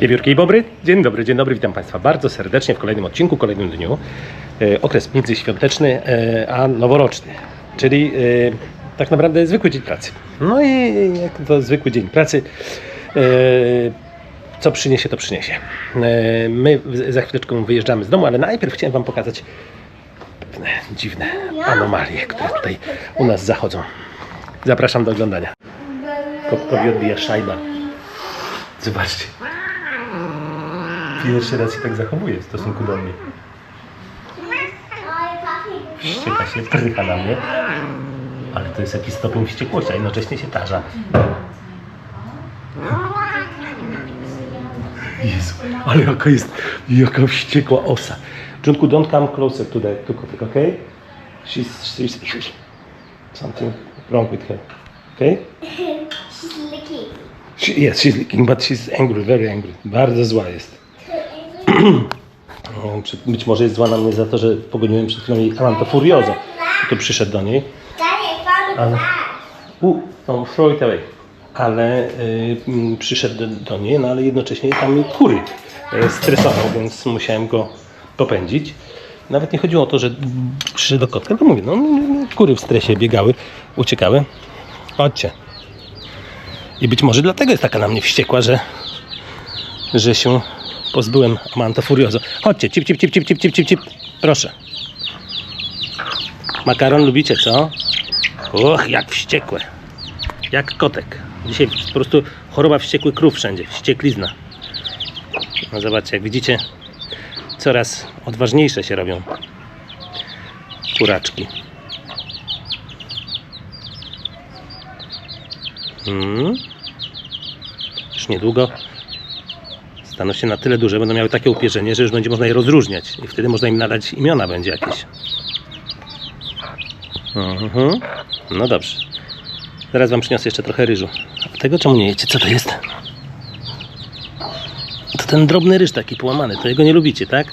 Wiewiórki i Bobry, dzień dobry, dzień dobry, witam Państwa bardzo serdecznie w kolejnym odcinku, kolejnym dniu. E, okres międzyświąteczny, e, a noworoczny, czyli e, tak naprawdę zwykły dzień pracy. No i jak to zwykły dzień pracy, co przyniesie, to przyniesie. My za chwileczkę wyjeżdżamy z domu, ale najpierw chciałem Wam pokazać pewne dziwne anomalie, które tutaj u nas zachodzą. Zapraszam do oglądania. Kotkowi odbija szajba. Zobaczcie. Pierwszy raz się tak zachowuje w stosunku do mnie. Wścieka się, prycha na mnie. Ale to jest jakiś stopień wściekłości, a jednocześnie się tarza. Jezu, ale jaka jest, jaka wściekła osa. Junku, don't come closer to the to kotek, okay? She's, she's, something wrong with her, okay? She's licking. She, yes, she's licking, but she's angry, very angry. Bardzo zła jest. Być może jest zła na mnie za to, że pogoniłem przed chwilą jej Amanto Furioso. Tu przyszedł do niej. Ale-. U, no, throw it away. Ale y, mm, przyszedł do, niej, no ale jednocześnie tam mi kury y, stresował, więc musiałem go popędzić. Nawet nie chodziło o to, że przyszedł do kotka, tylko mówię, no mm, kury w stresie biegały, uciekały. Chodźcie. I być może dlatego jest taka na mnie wściekła, że, że się pozbyłem Amanta Furioso. Chodźcie, cip, cip, cip, cip, cip, cip, cip, cip. Proszę. Makaron lubicie, co? Och, jak wściekłe. Jak kotek. Dzisiaj po prostu choroba wściekły krów wszędzie. Wścieklizna. No zobaczcie, jak widzicie, coraz odważniejsze się robią kuraczki. Mm. Już niedługo staną się na tyle duże, będą miały takie upierzenie, że już będzie można je rozróżniać i wtedy można im nadać imiona będzie jakieś. Mhm. No dobrze. Zaraz wam przyniosę jeszcze trochę ryżu. A tego czemu nie jecie? Co to jest? To ten drobny ryż taki połamany. To jego nie lubicie, tak?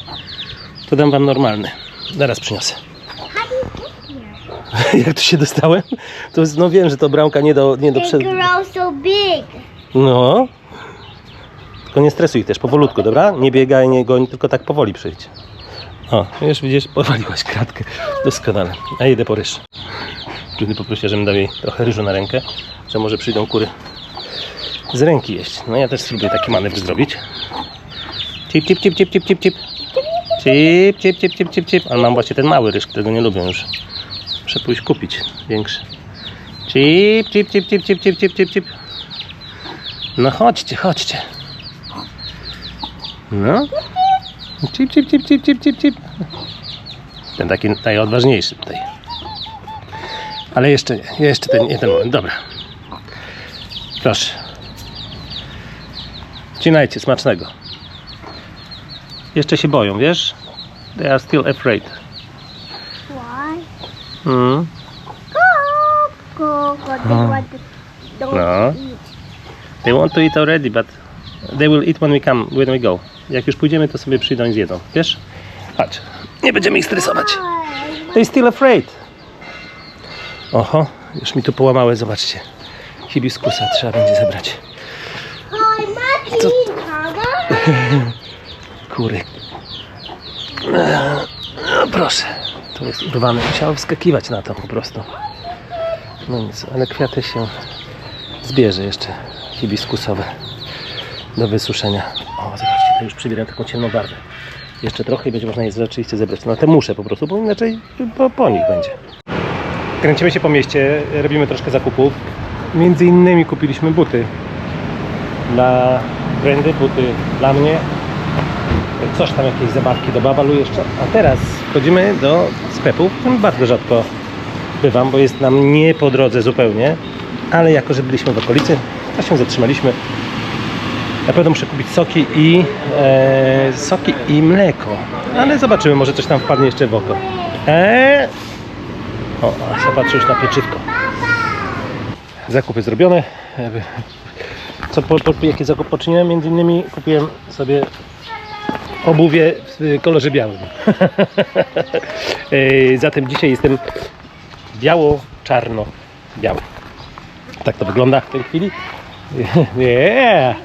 To dam wam normalny. Zaraz przyniosę. Jak tu się dostałem? To jest, no wiem, że to bramka nie do, nie do przed... so big. No. Tylko nie stresuj też, powolutku, dobra? Nie biegaj, nie goń, tylko tak powoli przyjdź. O, już widzisz, powaliłaś kratkę. Doskonale. A idę po ryż. Kiedy poprosiła, żebym dał jej trochę ryżu na rękę, że może przyjdą kury z ręki jeść. No ja też spróbuję taki manewr zrobić. Cip, cip, cip, cip, cip, cip, cip. Cip, cip, cip, cip, cip, cip. Ale mam właśnie ten mały ryż, którego nie lubię już. Muszę pójść kupić większy. Cip, cip, cip, cip, cip, cip, cip, cip. No chodźcie, chodźcie. No. Cip, cip, cip, cip, cip, cip, cip. Ten taki najodważniejszy tutaj. Ale jeszcze nie, jeszcze ten, nie ten moment, dobra. Proszę. Cinajcie, smacznego. Jeszcze się boją, wiesz? They are still afraid. Why? Mm. Go, go, go. They want to don't No. eat. They want to eat already, but they will eat when we come, when we go. Jak już pójdziemy, to sobie przyjdą i zjedzą, wiesz? Patrz, nie będziemy ich stresować. They still afraid. Oho, już mi tu połamały, zobaczcie. Hibiskusa trzeba będzie zebrać. Mama. Kury. No proszę. To jest urwane. Musiało wskakiwać na to po prostu. No nic, ale kwiaty się zbierze jeszcze hibiskusowe do wysuszenia. O, już przybierają taką ciemną barwę. Jeszcze trochę i będzie można je rzeczywiście zebrać. No te muszę po prostu, bo inaczej po, po nich będzie. Kręcimy się po mieście, robimy troszkę zakupów. Między innymi kupiliśmy buty dla Brandy, buty dla mnie. Coś tam, jakieś zabawki do Babalu jeszcze. A teraz wchodzimy do sklepu, w którym bardzo rzadko bywam, bo jest nam nie po drodze zupełnie. Ale jako, że byliśmy w okolicy, to się zatrzymaliśmy. Na pewno muszę kupić soki i e, soki i mleko. Ale zobaczymy, może coś tam wpadnie jeszcze w oko. Eee? O, a zobaczę już na pieczywko. Zakupy zrobione. Co, po, po, jakie zakupy poczyniłem? Między innymi kupiłem sobie obuwie w kolorze białym. E, Zatem dzisiaj jestem biało-czarno-biały. Tak to wygląda w tej chwili. Nie.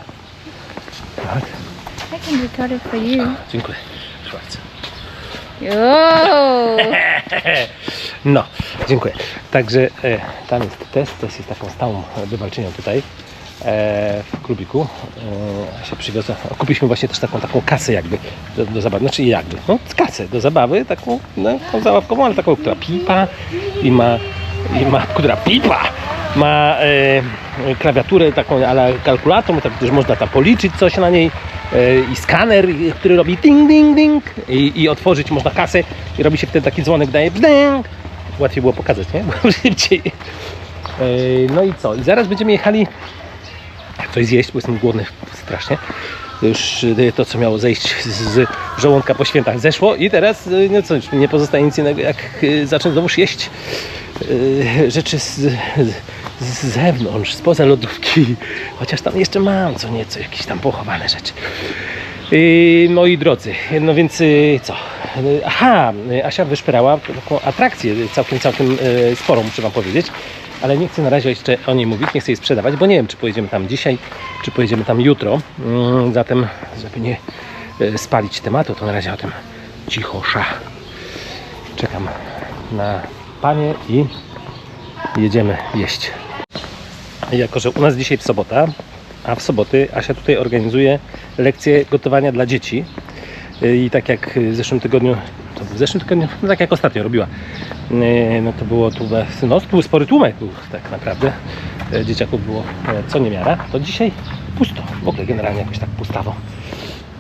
Tak. I can record it for you. Dziękuję. Bardzo. Oh. No, dziękuję. Także e, tam jest test, test jest taką stałą wywalczynią tutaj e, w klubiku. E, się przywiozła. Kupiliśmy właśnie też taką taką kasę jakby do, do zabawy, znaczy jakby, no kasę do zabawy, taką no, taką zabawkową, ale taką, która pipa i ma, i ma która pipa, ma e, klawiaturę taką ale kalkulator, tak też można tam policzyć coś na niej e, i skaner, który robi ding, ding, ding i, i otworzyć można kasę i robi się wtedy taki dzwonek, daje bzdęk. Łatwiej było pokazać, nie? Było szybciej. E, No i co? I zaraz będziemy jechali coś zjeść, bo jestem głodny strasznie. Już e, to, co miało zejść z- żołądka po świętach zeszło i teraz e, no co, nie pozostaje nic innego jak e, zacząć znowuż jeść rzeczy z, z zewnątrz, spoza lodówki. Chociaż tam jeszcze mam co nieco, jakieś tam pochowane rzeczy. Yy, Moi drodzy, no więc yy, co? Yy, Aha, yy, Asia wyszperała taką atrakcję całkiem, całkiem sporą, muszę Wam powiedzieć, ale nie chcę na razie jeszcze o niej mówić, nie chcę jej sprzedawać, bo nie wiem, czy pojedziemy tam dzisiaj, czy pojedziemy tam jutro. Yy, Zatem, żeby nie spalić tematu, to na razie o tym cicho sza. Czekam na Panie i jedziemy jeść. Jako, że u nas dzisiaj w sobota, a w soboty Asia tutaj organizuje lekcje gotowania dla dzieci. Yy, I tak jak w zeszłym tygodniu, to w zeszłym tygodniu, no tak jak ostatnio robiła, yy, no to było tu, no to był spory tłumek, był tak naprawdę. Yy, Dzieciaków było co niemiara, to dzisiaj pusto, w ogóle generalnie jakoś tak pustawo.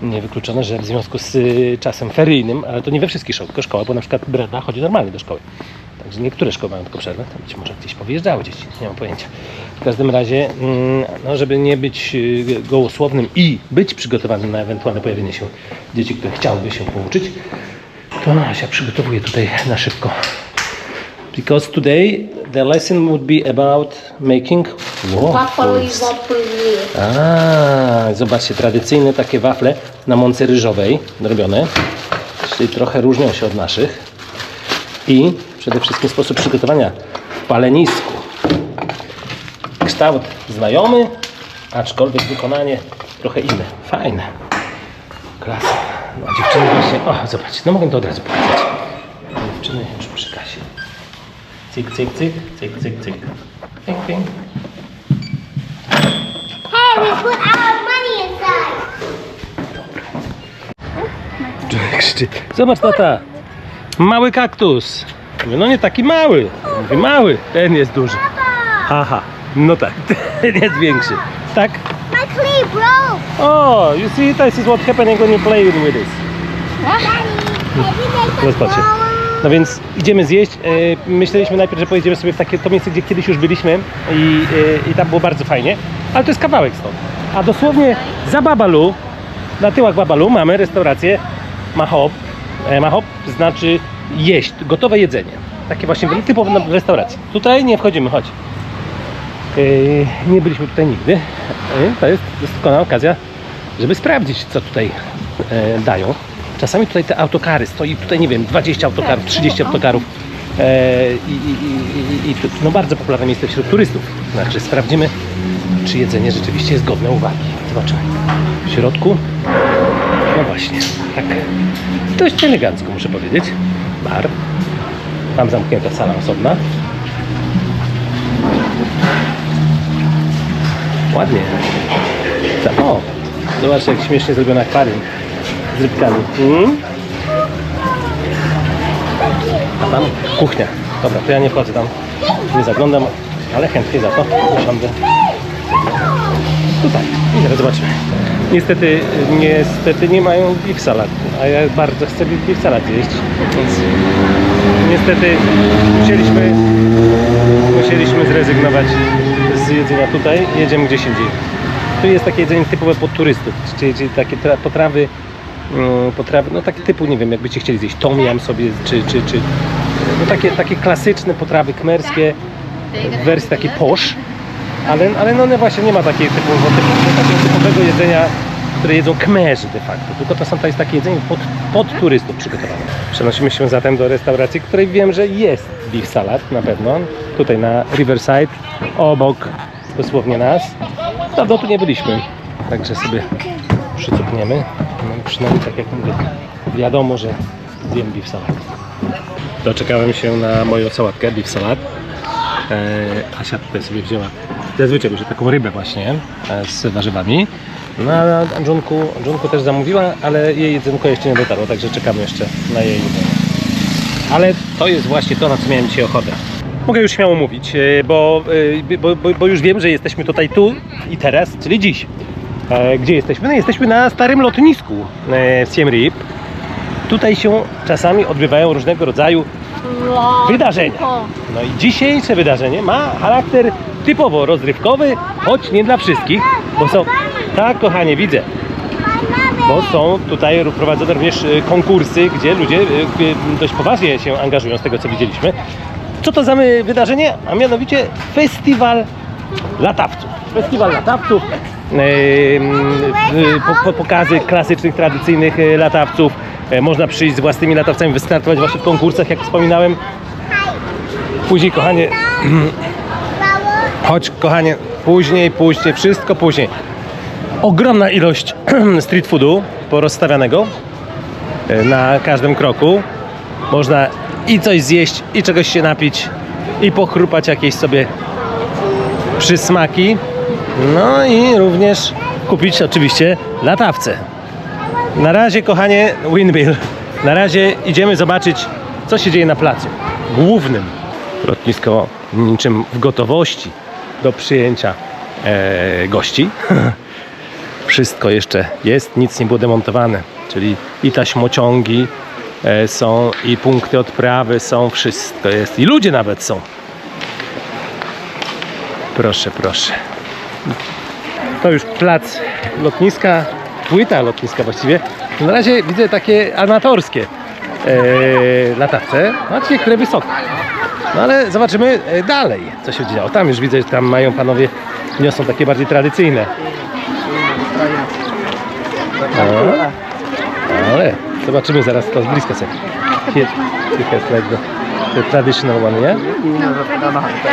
Niewykluczone, że w związku z y, czasem feryjnym, ale to nie we wszystkich szkołach, szkoła, bo na przykład Breda chodzi normalnie do szkoły. Także niektóre szkoły mają tylko przerwę, to być może gdzieś powyjeżdżały dzieci, nie mam pojęcia. W każdym razie, mm, no, żeby nie być y, gołosłownym i być przygotowanym na ewentualne pojawienie się dzieci, które chciałyby się pouczyć, to Asia przygotowuje tutaj na szybko. Because today the lesson would be about making waffles. waffle. A, zobaczcie, tradycyjne takie wafle na mące ryżowej robione, czyli trochę różnią się od naszych. I przede wszystkim sposób przygotowania w palenisku. Kształt znajomy, aczkolwiek wykonanie trochę inne. Fajne. Klasa. No, dziewczyny właśnie, o zobaczcie, no mogę to od razu pokazać. Dziewczyny już przy kasie. Cyk, cyk, cyk, cyk, cyk, cyk. Ping, ping. Zobacz tata, mały kaktus. Mówię, no nie taki mały. Mówi, mały, ten jest duży. Haha, no tak, ten jest większy. Tak? My clay broke. O, you see, this is what happening when you play with this. Daddy, can you make Teraz a patrzcie. smaller? No więc idziemy zjeść. E, Myśleliśmy najpierw, że pojedziemy sobie w takie to miejsce, gdzie kiedyś już byliśmy i, e, i tam było bardzo fajnie, ale to jest kawałek stąd. A dosłownie za Babalu, na tyłach Babalu mamy restaurację Mahop. E, Mahop znaczy jeść, gotowe jedzenie. Takie właśnie typowe na restauracji. Tutaj nie wchodzimy, chodź. E, Nie byliśmy tutaj nigdy. E, To jest doskonała okazja, żeby sprawdzić, co tutaj e, dają. Czasami tutaj te autokary, stoi tutaj, nie wiem, 20 autokarów, 30 autokarów. E, i, i, i, i, i no bardzo popularne miejsce wśród turystów. Także sprawdzimy, czy jedzenie rzeczywiście jest godne uwagi. Zobaczymy. W środku, no właśnie, tak dość elegancko muszę powiedzieć. Bar. Tam zamknięta sala osobna. Ładnie. O, zobaczcie jak śmiesznie zrobione akwarium z rybkami. Mm? A tam kuchnia. Dobra, to ja nie wchodzę tam, nie zaglądam, ale chętnie za to usiądę. Tutaj i zaraz zobaczymy. Niestety, niestety nie mają beef salad, a ja bardzo chcę beef salad zjeść, więc niestety musieliśmy, musieliśmy zrezygnować z jedzenia tutaj, jedziemy gdzieś indziej. Tu jest takie jedzenie typowe pod turystów, czyli, czyli takie tra- potrawy, mm, potrawy, no takie typu, nie wiem, jakbyście chcieli zjeść tom yum sobie, czy, czy, czy no takie, takie klasyczne potrawy kmerskie w wersji takiej posh, ale, ale no, no właśnie nie ma takiej typowo, takiego typowego jedzenia, które jedzą kmerzy de facto, tylko to są to jest takie jedzenie pod, pod turystów przygotowane. Przenosimy się zatem do restauracji, której wiem, że jest beef salad na pewno, tutaj na Riverside, obok dosłownie nas. Dawno tu nie byliśmy, także sobie przycupniemy. przynajmniej tak jak mówię, wiadomo, że zjem beef salat. Doczekałem się na moją sałatkę, beef salat. E, Asia tutaj sobie wzięła, zazwyczaj bierze taką rybę właśnie e, z warzywami. No a Andrzunku też zamówiła, ale jej jedzonko jeszcze nie dotarło, także czekamy jeszcze na jej jedzenie. Ale to jest właśnie to, na co miałem dzisiaj ochotę. Mogę już śmiało mówić, e, bo, e, bo, bo, bo już wiem, że jesteśmy tutaj tu i teraz, czyli dziś. Gdzie jesteśmy? No jesteśmy na starym lotnisku w Siem Reap. Tutaj się czasami odbywają różnego rodzaju wydarzenia. No i dzisiejsze wydarzenie ma charakter typowo rozrywkowy, choć nie dla wszystkich, bo są... Tak, kochanie, widzę. Bo są tutaj prowadzone również e, konkursy, gdzie ludzie e, dość poważnie się angażują, z tego co widzieliśmy. Co to za wydarzenie? A mianowicie festiwal latawców. Festiwal latawców, po, pokazy klasycznych, tradycyjnych latawców. E, Można przyjść z własnymi latawcami, wystartować właśnie w konkursach, jak wspominałem. Później, kochanie, chodź, kochanie, później, później, wszystko później. Ogromna ilość street foodu porozstawianego e, na każdym kroku. Można i coś zjeść, i czegoś się napić, i pochrupać jakieś sobie przysmaki. No i również kupić oczywiście latawce. Na razie, kochanie, windmill. Na razie idziemy zobaczyć, co się dzieje na placu głównym. Lotnisko niczym w gotowości do przyjęcia e, gości. Wszystko jeszcze jest, nic nie było demontowane. Czyli i taśmociągi e, są, i punkty odprawy są, wszystko jest. I ludzie nawet są. Proszę, proszę. To już plac lotniska, płyta lotniska właściwie. Na razie widzę takie amatorskie e, latawce, znaczy które wysoko. No ale zobaczymy e, dalej, co się działo. Tam już widzę, że tam mają panowie, niosą takie bardziej tradycyjne. No, ale zobaczymy zaraz to z bliska sobie. Here, here like the, the traditional one, nie?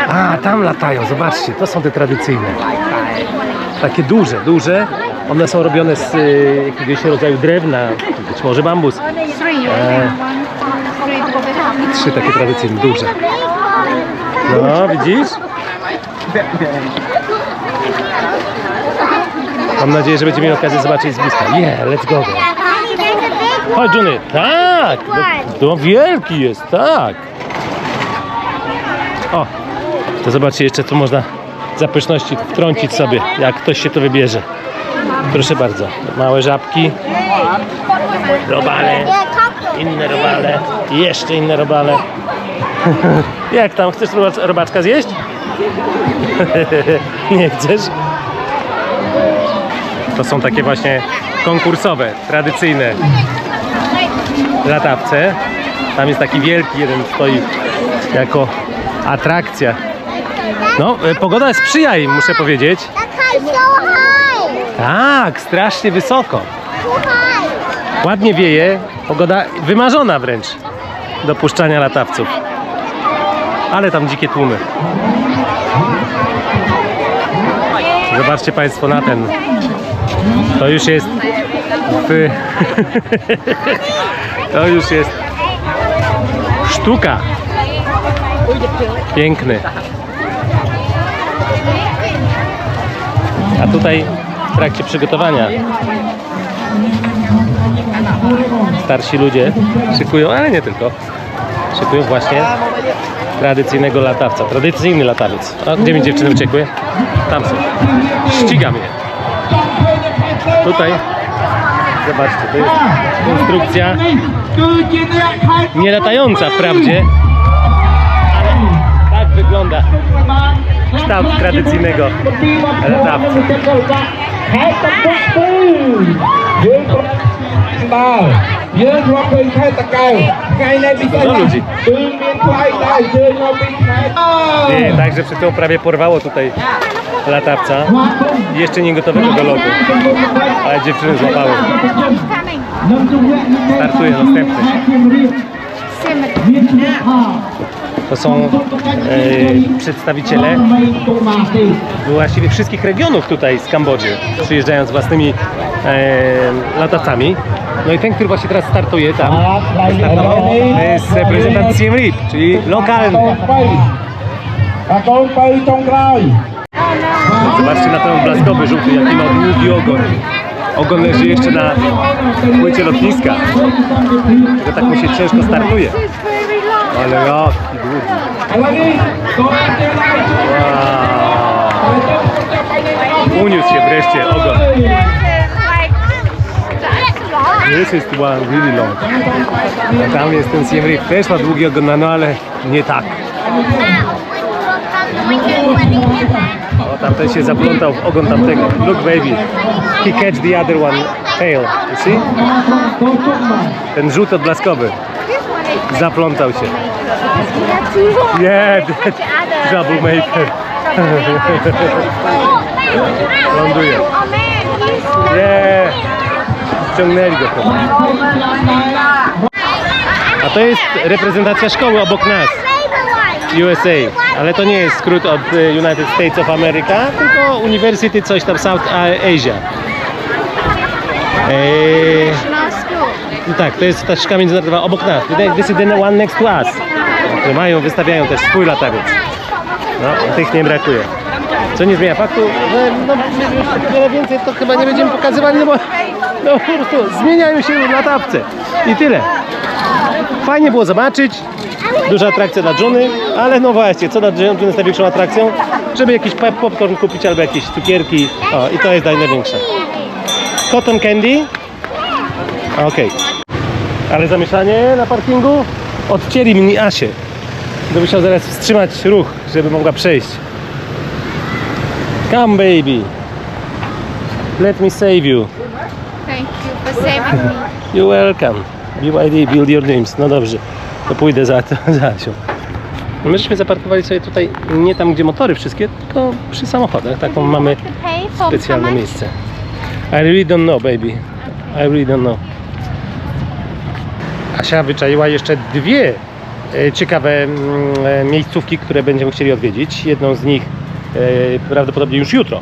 A, tam latają, zobaczcie, to są te tradycyjne. Takie duże, duże. One są robione z y, jakiegoś rodzaju drewna, być może bambus. E, trzy takie tradycyjne, duże. No, widzisz? Mam nadzieję, że będziemy mieli okazję zobaczyć z bliska. Yeah, let's go Chodź, Johnny. Tak! No, no wielki jest, tak. O, to zobaczcie jeszcze, tu można za pyszności wtrącić sobie, jak ktoś się to wybierze. Proszę bardzo. Małe żabki, robale. Inne robale, jeszcze inne robale. Jak tam, chcesz robacz- robaczka zjeść? Nie chcesz? To są takie właśnie konkursowe, tradycyjne latawce. Tam jest taki wielki, jeden stoi jako atrakcja. No, e, pogoda sprzyja im, muszę powiedzieć. High. Tak, strasznie wysoko. Ładnie wieje, pogoda wymarzona wręcz do puszczania latawców. Ale tam dzikie tłumy. Zobaczcie Państwo na ten. To już jest w... To już jest sztuka. Piękny. A tutaj w trakcie przygotowania starsi ludzie szykują, ale nie tylko. Szykują właśnie tradycyjnego latawca. Tradycyjny latawiec. A gdzie mi dziewczyny uciekły? Tam są. Ścigam je. Tutaj zobaczcie, to jest konstrukcja nie latająca wprawdzie, ale tak wygląda kształt tradycyjnego latawca. ដល់យើងរកឃើញខេត្តតកែវថ្ងៃនេះពិសេស Dużo ludzi. គឺមានថ្លៃដែរយើងមកពីខេត្ត Nie, także przed chwilą prawie porwało tutaj latawca. Jeszcze nie gotowego do lotu, ale dziewczyny złapały. Startuje następny. To są e, przedstawiciele właściwie wszystkich regionów tutaj z Kambodży, przyjeżdżając własnymi e, latacami. No i ten, który właśnie teraz startuje tam, startował, to jest reprezentant Siem Reap, czyli lokalny. Zobaczcie na ten blaskowy żółty, jaki ma długi ogon. Ogon leży jeszcze na płycie lotniska. To tak mu się ciężko startuje. Ale jaki długi. Wow. Uniósł się wreszcie ogon. This is one really long. Tam jest ten Siem Też ma długi ogon, no, no ale nie tak. Tamten się zaplątał w ogon tamtego. Look baby. He catch the other one tail. You see? Ten żółty odblaskowy. Zaplątał się. Yeah, troublemaker. Ląduje. Nie. Ściągnęli go chyba. A to jest reprezentacja szkoły obok nas. USA, ale to nie jest skrót od e, United States of America, tylko University coś tam South Asia. Eee, no tak, to jest ta szkoła międzynarodowa obok nas. This is the one next to us. Mają, wystawiają też swój latawiec. No, tych nie brakuje. Co nie zmienia faktu, że no, wiele więcej to chyba nie będziemy pokazywali, no bo no, po prostu zmieniają się latawce. I tyle. Fajnie było zobaczyć. Duża atrakcja dla Johnny, ale no właśnie, co dla Johnny jest największą atrakcją? Żeby jakiś pop- popcorn kupić albo jakieś cukierki. O, i to jest największe. Cotton candy. Okej. Ale zamieszanie na parkingu? Odcięli mi Asię. To musiał zaraz wstrzymać ruch, żeby mogła przejść. Come baby. Let me save you. Thank you for saving me. You're welcome. BYD, build your dreams. No dobrze, to pójdę za, za Asią. My żeśmy zaparkowali sobie tutaj nie tam, gdzie motory wszystkie, tylko przy samochodach. Taką mamy specjalne miejsce. I really don't know, baby. I really don't know. Asia wyczaiła jeszcze dwie e, ciekawe mm, e, miejscówki, które będziemy chcieli odwiedzić. Jedną z nich e, prawdopodobnie już jutro.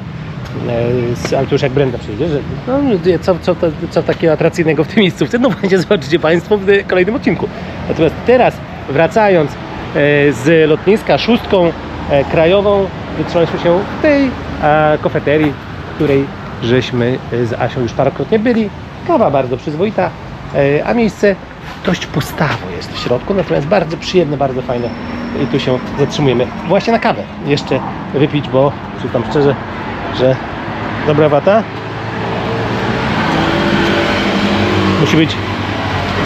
E, Ale już jak Brenda przyjdzie, że no, co, co, co takiego atrakcyjnego w tej miejscówce, no będzie zobaczycie Państwo w kolejnym odcinku. Natomiast teraz wracając e, z lotniska szóstką e, krajową, wytrzymaliśmy się w tej kofeterii, w której żeśmy z Asią już parokrotnie byli. Kawa bardzo przyzwoita, a miejsce dość pustawo jest w środku, natomiast bardzo przyjemne, bardzo fajne i tu się zatrzymujemy właśnie na kawę. Jeszcze wypić, bo przyznam szczerze, że dobra wata musi być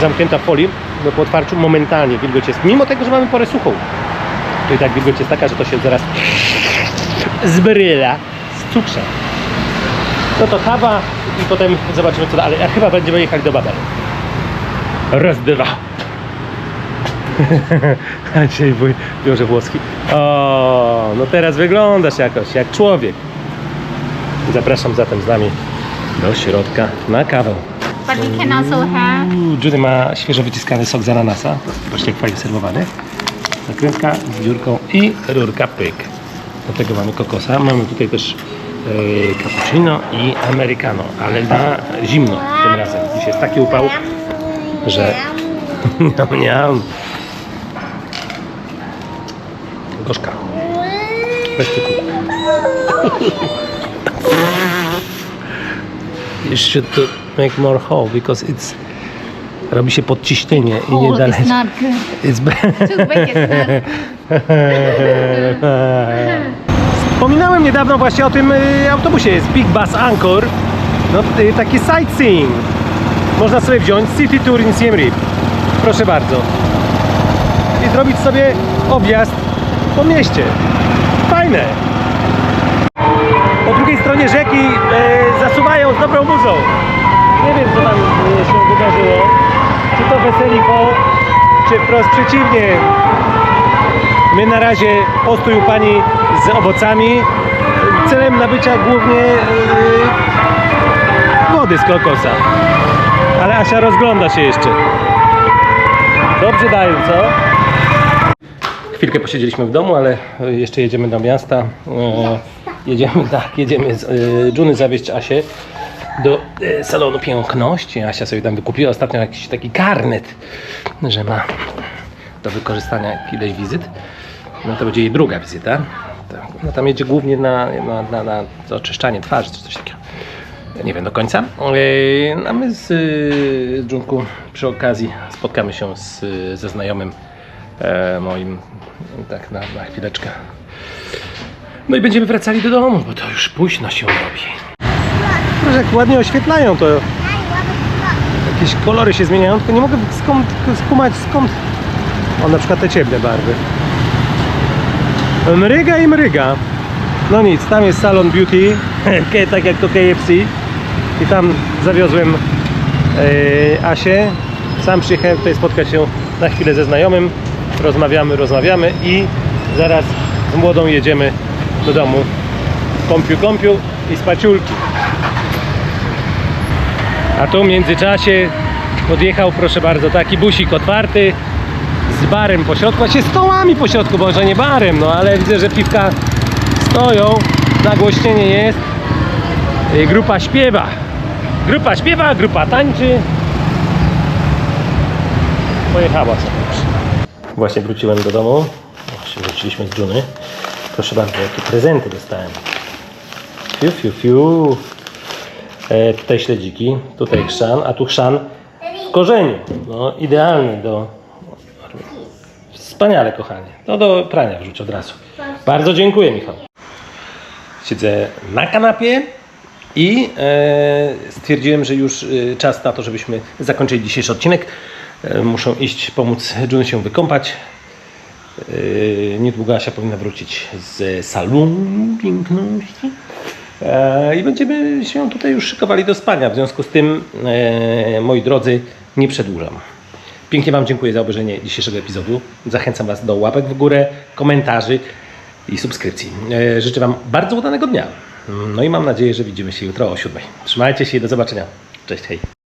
zamknięta w folii, bo po otwarciu momentalnie wilgoć jest, mimo tego, że mamy porę suchą. To i tak wilgoć jest taka, że to się zaraz zbryla z cukrzem. No to kawa i potem zobaczymy co dalej. A chyba będziemy jechali do Babel. Raz, dwa. Dzisiaj biorze włoski. O, no teraz wyglądasz jakoś jak człowiek. Zapraszam zatem z nami do środka na kawę. But we can also have Uuu, Judy ma świeżo wyciskany sok z ananasa. Jak fajnie serwowany. Zakrętka z dziurką i rurka pyk. Do tego mamy kokosa. Mamy tutaj też e, cappuccino i americano, ale na zimno tym razem. Dziś jest taki upał, że niam, niam. Gorzka. Bez cukru. You should make more hole because it's robi się podciśnienie i nie dalej. It's not good. It's bad. Too big is not Wspominałem niedawno właśnie o tym y, autobusie. Jest Big Bus Anchor. No y, taki sightseeing. Można sobie wziąć City Tour in Siem Reap. Proszę bardzo. I zrobić sobie objazd po mieście. Fajne. Stronie rzeki e, zasuwają z dobrą muzą. Nie wiem co tam e, się wydarzyło. Czy to weseliko, czy wprost przeciwnie. My na razie postój u pani z owocami celem nabycia głównie yy, wody z kokosa. Ale Asia rozgląda się jeszcze. Dobrze dają, co? Chwilkę posiedzieliśmy w domu, ale jeszcze jedziemy do miasta. Jedziemy, tak, jedziemy z y, Juny zawieźć Asię. do e, salonu piękności. Asia sobie tam wykupiła ostatnio jakiś taki karnet, że ma do wykorzystania ileś wizyt. No to będzie jej druga wizyta. To- No tam jedzie głównie na, na, na, na oczyszczanie twarzy czy coś takiego. Nie wiem do końca. Yy, A my z y, Dżunku przy okazji spotkamy się z, ze znajomym e, moim tak na, na chwileczkę. No i będziemy wracali do domu, bo to już późno się robi. Proszę, jak ładnie oświetlają to. Jakieś kolory się zmieniają, tylko nie mogę skąd, skumać skąd. O, na przykład te ciemne barwy. Mryga i mryga. No nic, tam jest salon beauty, tak jak to KFC. I tam zawiozłem e, Asię. Sam przyjechałem tutaj spotkać się na chwilę ze znajomym. Rozmawiamy, rozmawiamy i zaraz z młodą jedziemy do domu. Kąpiu, kąpiu i spaciulki. A tu w międzyczasie podjechał, proszę bardzo, taki busik otwarty z barem po środku, a się stołami po środku, może nie barem, no ale widzę, że piwka stoją, nagłośnienie jest. Y, Grupa śpiewa. Grupa śpiewa, grupa tańczy. Pojechała sobie. Właśnie wróciłem do domu. Właśnie wróciliśmy z Juny. Proszę bardzo, jakie prezenty dostałem. Fiu, fiu, fiu. E, tutaj śledziki, tutaj chrzan, a tu chrzan w korzeniu. No, idealny do... Wspaniale, kochanie. No do prania wrzuć od razu. Bardzo dziękuję, Michał. Siedzę na kanapie i e, stwierdziłem, że już e, czas na to, żebyśmy zakończyli dzisiejszy odcinek. E, muszę iść pomóc June się wykąpać. E, niedługo Asia powinna wrócić z salonu piękności. E, I będziemy się tutaj już szykowali do spania. W związku z tym, e, moi drodzy, nie przedłużam. Pięknie Wam dziękuję za obejrzenie dzisiejszego epizodu. Zachęcam Was do łapek w górę, komentarzy i subskrypcji. Życzę Wam bardzo udanego dnia. No i mam nadzieję, że widzimy się jutro o 7. Trzymajcie się i do zobaczenia. Cześć, hej.